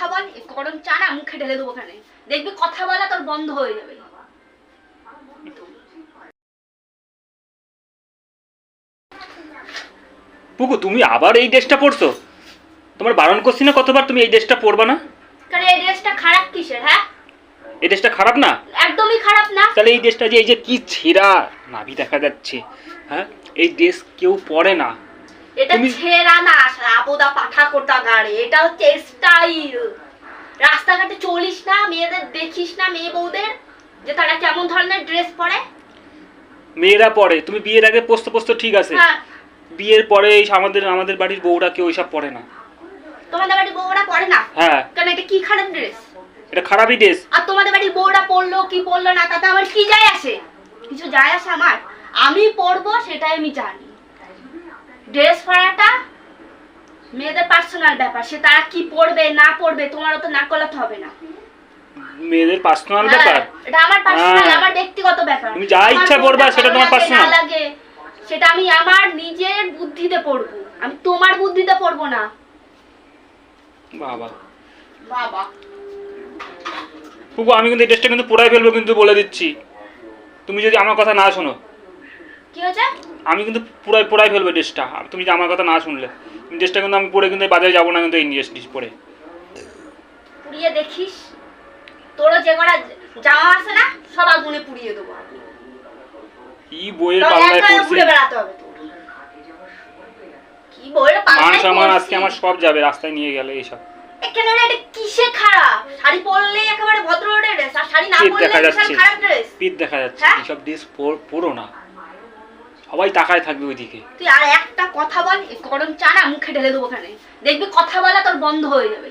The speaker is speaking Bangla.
কথা বল গরম চা না মুখে ঢেলে দেবো ওখানে। দেখবি কথা বলা তোর বন্ধ হয়ে যাবে। পুকু তুমি আবার এই ড্রেসটা পরছো? তোমার বারণ করছি না কতবার তুমি এই ড্রেসটা পরবা না? কারণ এই ড্রেসটা খারাপ কিসের হ্যাঁ? এই ড্রেসটা খারাপ না? একদমই খারাপ না। তাহলে এই ড্রেসটা যে এই যে কি ছেঁড়া নাভি দেখা যাচ্ছে হ্যাঁ? এই ড্রেস কেউ পরে না। এটা ছেঁড়া না কোটা গাড়ি এটা হচ্ছে স্টাইল রাস্তাঘাটে চলিস না মেয়েদের দেখিস না মেয়ে বউদের যে তারা কেমন ধরনের ড্রেস পরে? মেয়েরা পরে তুমি বিয়ের আগে পোস্ত পোস্ত ঠিক আছে। হ্যাঁ। বিয়ের পরে এই আমাদের আমাদের বাড়ির বউরা কেউ ওইসব পরে না। তোমাদের বাড়ির বউরা পরে না? হ্যাঁ। কারণ এটা কি খারাপ ড্রেস এটা খারাপই ড্রেস আর তোমাদের বাড়ির বউরা পরলো কি পরলো না তাতে আমার কি যায় আসে? কিছু যায় আসে আমার? আমি পরবো সেটাই আমি জানি। ড্রেস পরাটা মেয়েদের পার্সোনাল ব্যাপার সে তারা কি পরবে না পরবে তোমারও তো না কলাতে হবে না। মেয়েদের পার্সোনাল হ্যাঁ, ব্যাপার? এটা আমার পার্সোনাল হ্যাঁ। আমার ব্যক্তিগত ব্যাপার। তুমি যা ইচ্ছা কোনটা পরবা, সেটা তোমার। না লাগে সেটা আমি আমার নিজের বুদ্ধিতে পড়ব। আমি তোমার বুদ্ধিতে পড়ব না। বাবা। বাবা। পুকু আমি কিন্তু এই কিন্তু পুরাই ফেলব কিন্তু বলে দিচ্ছি। তুমি যদি আমার কথা না শোনো। কি হয়েছে? আমি কিন্তু পুরাই পুরাই ফেলব ড্রেসটা। তুমি আমার কথা না শুনলে ড্রেসটা কিন্তু আমি পরে কিন্তু বাজারে যাব না কিন্তু এই ড্রেস ড্রেস পরে। পুড়িয়ে দেখিস তোরও যে কটা জামা আছে না সব আগুনে পুড়িয়ে দেবো কি বইয়ের পাল্লায় একা পড়ছি? বেড়াতে হবে কি বইয়ের মান সম্মান আজকে আমার সব যাবে রাস্তায় নিয়ে গেলে এইসব। এখানে এটা কিসে খারাপ? শাড়ি পরলে একেবারে ভদ্র ড্রেস আর শাড়ি না পরলে দেখা বিশাল যাচ্ছে। খারাপ ড্রেস। পিঠ দেখা যাচ্ছে। হ্যাঁ? এইসব ড্রেস পরো না। সবাই তাকায় থাকবে ওইদিকে। তুই আর একটা কথা বল গরম চা না মুখে ঢেলে দেবো ওখানে। দেখবি কথা বলা তোর বন্ধ হয়ে যাবে।